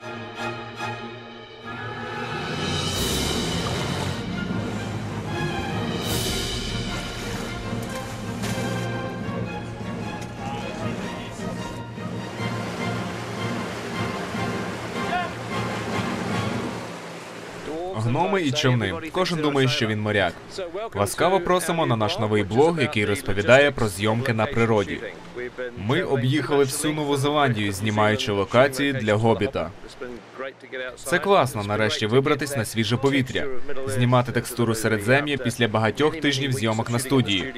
Thank you. Гноми і човни. Кожен думає, що він моряк. Ласкаво просимо на наш новий блог, який розповідає про зйомки на природі. Ми об'їхали всю Нову Зеландію, знімаючи локації для гобіта. Це класно, нарешті вибратись на свіже повітря, знімати текстуру середзем'я після багатьох тижнів зйомок на студії.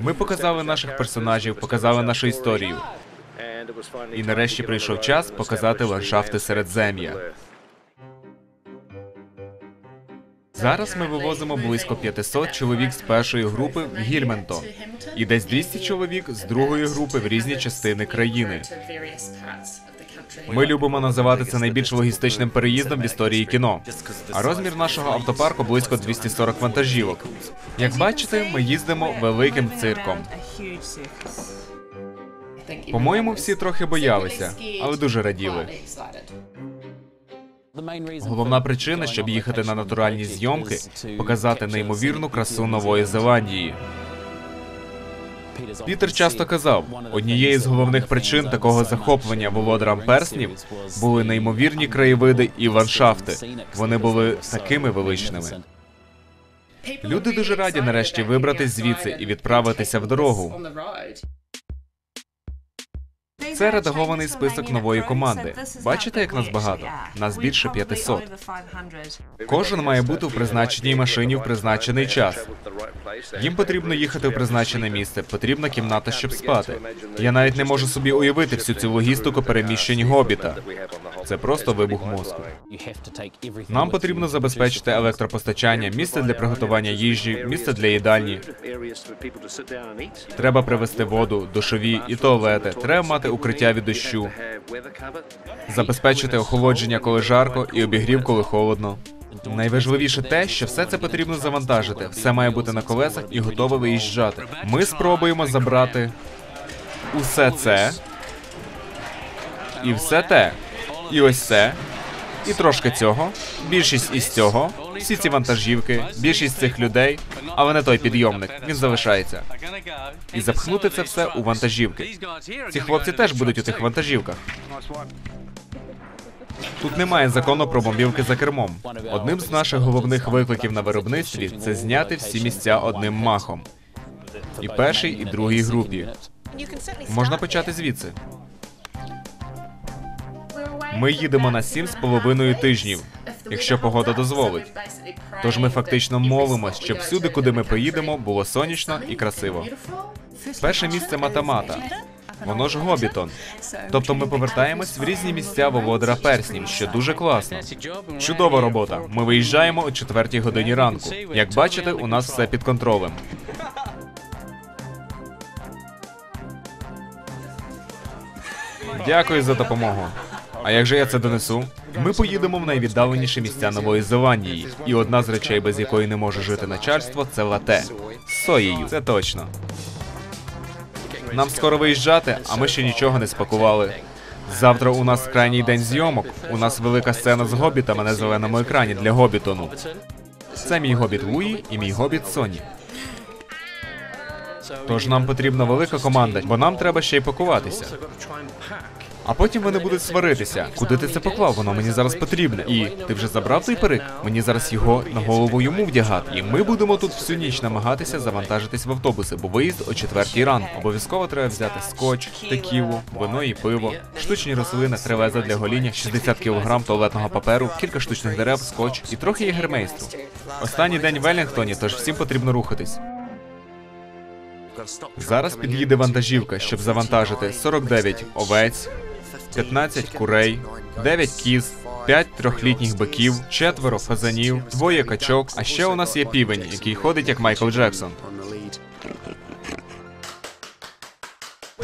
Ми показали наших персонажів, показали нашу історію. І нарешті прийшов час показати ландшафти середзем'я. Зараз ми вивозимо близько 500 чоловік з першої групи в Гільменто і десь 200 чоловік з другої групи в різні частини країни. Ми любимо називати це найбільш логістичним переїздом в історії кіно. А розмір нашого автопарку близько 240 вантажівок. Як бачите, ми їздимо великим цирком. По-моєму, всі трохи боялися, але дуже раділи. Головна причина, щоб їхати на натуральні зйомки, показати неймовірну красу Нової Зеландії. Пітер часто казав, однією з головних причин такого захоплення володарам перснів були неймовірні краєвиди і ландшафти. Вони були такими величними. Люди дуже раді нарешті вибратись звідси і відправитися в дорогу. Це редагований список нової команди. Бачите, як нас багато? Нас більше 500. Кожен має бути в призначеній машині в призначений час. Їм потрібно їхати в призначене місце, потрібна кімната, щоб спати. Я навіть не можу собі уявити всю цю логістику переміщень гобіта. Це просто вибух мозку. Нам потрібно забезпечити електропостачання, місце для приготування їжі, місце для їдальні. Треба привезти воду, душові і туалети. Треба мати укриття від дощу, забезпечити охолодження, коли жарко, і обігрів, коли холодно. Найважливіше те, що все це потрібно завантажити. Все має бути на колесах і готове виїжджати. Ми спробуємо забрати усе це і все те. І ось це. І трошки цього. Більшість із цього. Всі ці вантажівки, більшість цих людей, але не той підйомник. Він залишається. І запхнути це все у вантажівки. Ці хлопці теж будуть у тих вантажівках. Тут немає закону про бомбівки за кермом. Одним з наших головних викликів на виробництві це зняти всі місця одним махом. І першій, і другій групі. Можна почати звідси. Ми їдемо на сім з половиною тижнів, якщо погода дозволить. Тож ми фактично молимось, щоб всюди, куди ми поїдемо, було сонячно і красиво. Перше місце Матамата. Воно ж Гобітон. Тобто ми повертаємось в різні місця володара перснів, що дуже класно. Чудова робота. Ми виїжджаємо о четвертій годині ранку. Як бачите, у нас все під контролем. Дякую за допомогу. А як же я це донесу? Ми поїдемо в найвіддаленіші місця Нової Зеландії, і одна з речей, без якої не може жити начальство, це лате. З соєю, це точно. Нам скоро виїжджати, а ми ще нічого не спакували. Завтра у нас крайній день зйомок. У нас велика сцена з гобітами на зеленому екрані для гобітону. Це мій гобіт Луї і мій гобіт Соні. Тож нам потрібна велика команда, бо нам треба ще й пакуватися. А потім вони будуть сваритися. Куди ти це поклав? Воно мені зараз потрібне. І ти вже забрав той парик? Мені зараз його на голову йому вдягати. І ми будемо тут всю ніч намагатися завантажитись в автобуси, бо виїзд о четвертій ранку. Обов'язково треба взяти скотч, текілу, вино і пиво, штучні рослини, тревеза для гоління, 60 кг туалетного паперу, кілька штучних дерев, скотч і трохи єгермейстру. Останній день в Велінгтоні, тож всім потрібно рухатись. Зараз під'їде вантажівка, щоб завантажити 49 овець, 15 курей, 9 кіз, 5 трьохлітніх биків, четверо фазанів, двоє качок. А ще у нас є півень, який ходить як Майкл Джексон.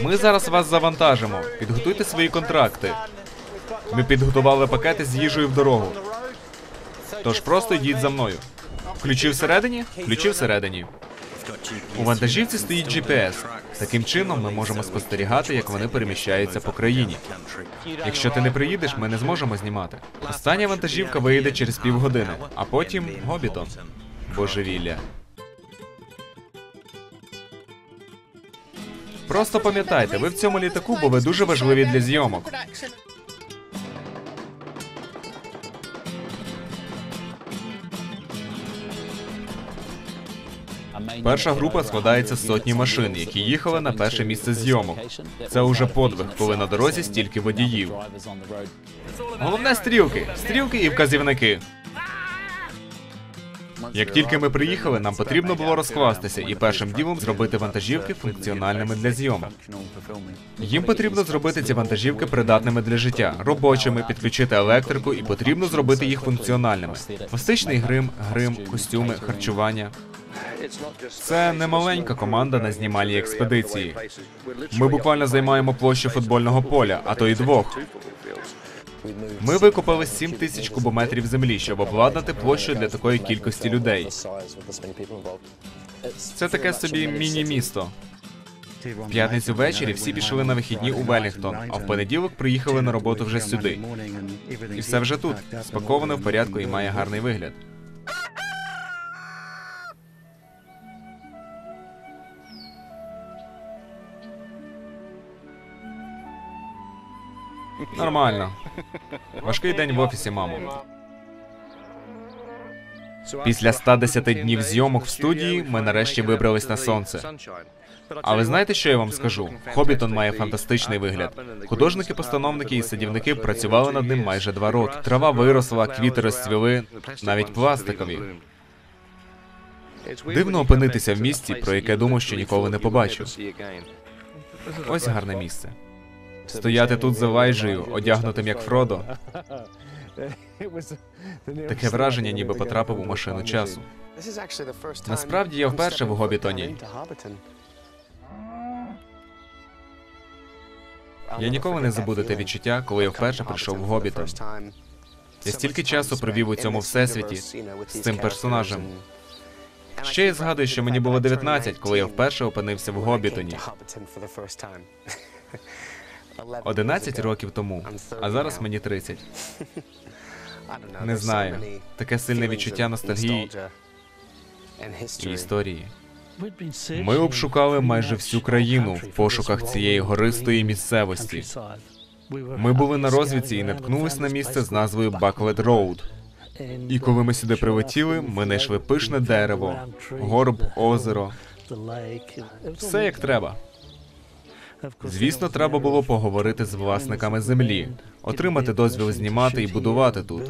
Ми зараз вас завантажимо. Підготуйте свої контракти. Ми підготували пакети з їжею в дорогу. Тож просто йдіть за мною. Ключі всередині? Ключі всередині. У вантажівці стоїть GPS. Таким чином, ми можемо спостерігати, як вони переміщаються по країні. Якщо ти не приїдеш, ми не зможемо знімати. Остання вантажівка виїде через півгодини, а потім Гобітон. Божевілля. Просто пам'ятайте, ви в цьому літаку, бо ви дуже важливі для зйомок. Перша група складається з сотні машин, які їхали на перше місце зйомок. Це уже подвиг, коли на дорозі стільки водіїв. Головне стрілки, стрілки і вказівники. Як тільки ми приїхали, нам потрібно було розкластися і першим ділом зробити вантажівки функціональними для зйомок. Їм потрібно зробити ці вантажівки придатними для життя, робочими, підключити електрику і потрібно зробити їх функціональними. Пластичний грим, грим, костюми, харчування. Це не маленька команда на знімальній експедиції. Ми буквально займаємо площу футбольного поля, а то й двох. Ми викопали 7 тисяч кубометрів землі, щоб обладнати площу для такої кількості людей. Це таке собі міні-місто. В п'ятницю ввечері всі пішли на вихідні у Велінгтон, а в понеділок приїхали на роботу вже сюди. І все вже тут, спаковане в порядку і має гарний вигляд. Нормально. Важкий день в офісі, мамо. Після 110 днів зйомок в студії ми нарешті вибрались на сонце. Але знаєте, що я вам скажу? Хобітон має фантастичний вигляд. Художники, постановники і садівники працювали над ним майже два роки. Трава виросла, квіти розцвіли, навіть пластикові. Дивно опинитися в місті, про яке думав, що ніколи не побачу. Ось гарне місце. Стояти тут за Лайджею, одягнутим як Фродо. Таке враження, ніби потрапив у машину часу. Насправді я вперше в Гобітоні. Я ніколи не забуду те відчуття, коли я вперше прийшов в Гобітон. Я стільки часу провів у цьому всесвіті з цим персонажем. Ще я згадую, що мені було 19, коли я вперше опинився в Гобітоні. 11 років тому, а зараз мені 30. Не знаю. Таке сильне відчуття ностальгії і історії. Ми обшукали майже всю країну в пошуках цієї гористої місцевості. Ми були на розвідці і наткнулись на місце з назвою Баклет Роуд. І коли ми сюди прилетіли, ми знайшли пишне дерево, горб, озеро, все як треба. Звісно, треба було поговорити з власниками землі, отримати дозвіл знімати і будувати тут.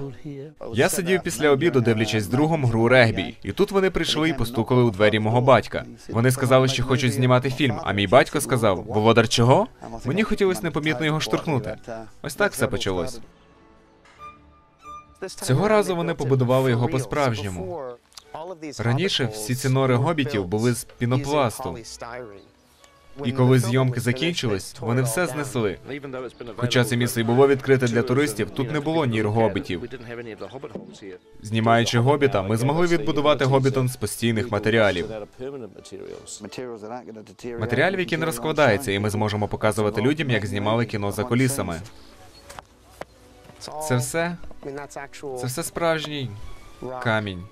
Я сидів після обіду, дивлячись другом гру регбі, і тут вони прийшли і постукали у двері мого батька. Вони сказали, що хочуть знімати фільм. А мій батько сказав: Володар чого? Мені хотілося непомітно його штурхнути. Ось так все почалось. Цього разу вони побудували його по-справжньому. Раніше всі ці нори гобітів були з пінопласту. І коли зйомки закінчились, вони все знесли. Хоча це місце і було відкрите для туристів, тут не було нір гобітів. Знімаючи гобіта, ми змогли відбудувати гобітон з постійних матеріалів. Матеріалів, які не розкладаються, і ми зможемо показувати людям, як знімали кіно за колісами. Це все, це все справжній камінь.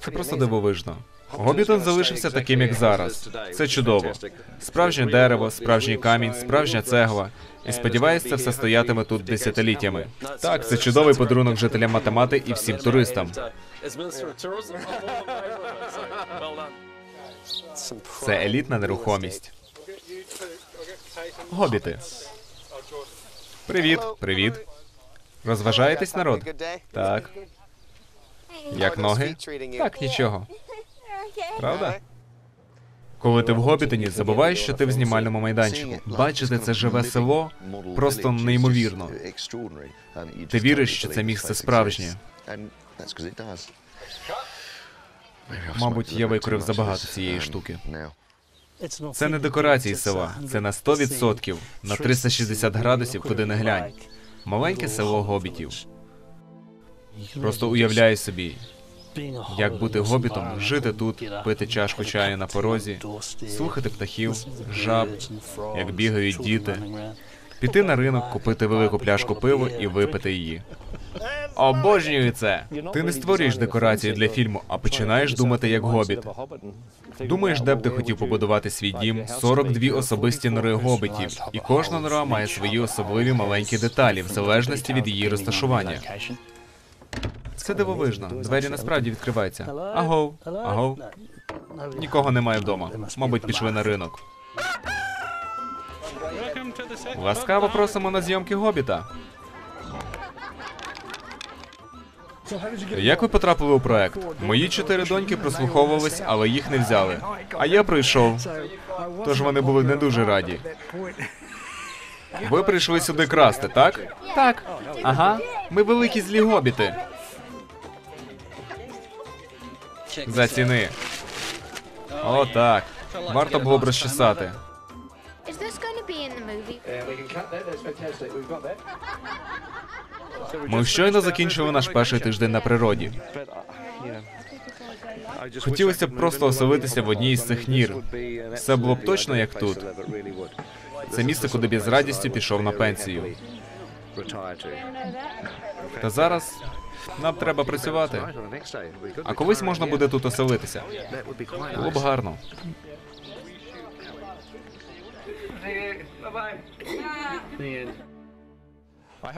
Це просто дивовижно. Гобітон залишився таким, як зараз. Це чудово. Справжнє дерево, справжній камінь, справжня цегла. І сподіваюсь, це все стоятиме тут десятиліттями. Так, це чудовий подарунок жителям Математи і всім туристам. Це елітна нерухомість. Гобіти. Привіт, привіт. Розважаєтесь, народ? Так. Як ноги? Так, нічого. Правда? Коли ти в Гобітоні, забуваєш, що ти в знімальному майданчику. Бачити це живе село просто неймовірно. Ти віриш, що це місце справжнє. Мабуть, я викорив забагато цієї штуки. Це не декорації села, це на 100%, на 360 градусів, куди не глянь. Маленьке село гобітів. Просто уявляй собі, Як бути гобітом, жити тут, пити чашку чаю на порозі, слухати птахів, жаб, як бігають діти, піти на ринок, купити велику пляшку пива і випити її. Обожнюю це! Ти не створюєш декорації для фільму, а починаєш думати як гобіт. Думаєш, де б ти хотів побудувати свій дім? 42 особисті нори гобітів, і кожна нора має свої особливі маленькі деталі, в залежності від її розташування. Це дивовижно. Двері насправді відкриваються. Агов, агов. Нікого немає вдома. Мабуть, пішли на ринок. Ласкаво просимо на зйомки гобіта. Як ви потрапили у проект? Мої чотири доньки прослуховувались, але їх не взяли. А я прийшов. Тож вони були не дуже раді. Ви прийшли сюди красти, так? Так. Ага. Ми великі злі гобіти. Заціни. О, так. Варто було б розчесати. Movie? Ми щойно закінчили наш перший тиждень на природі. Хотілося б просто оселитися в одній із цих нір. Все було б точно як тут. Це місце, куди б я з радістю пішов на пенсію. Та зараз нам треба працювати. А колись можна буде тут оселитися. Було б гарно.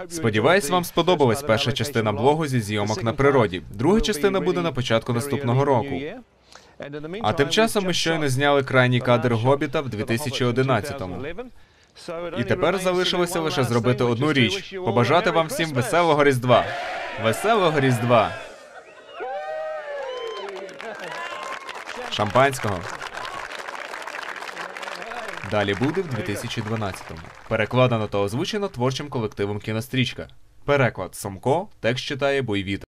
Сподіваюсь, вам сподобалась перша частина блогу зі зйомок на природі. Друга частина буде на початку наступного року. А тим часом ми щойно зняли крайній кадр Гобіта в 2011-му. І тепер залишилося лише зробити одну річ: побажати вам всім веселого Різдва. Веселого Різдва. Шампанського. Далі буде в 2012-му. Перекладено та озвучено творчим колективом кінострічка. Переклад Сомко, текст читає Бойвіт.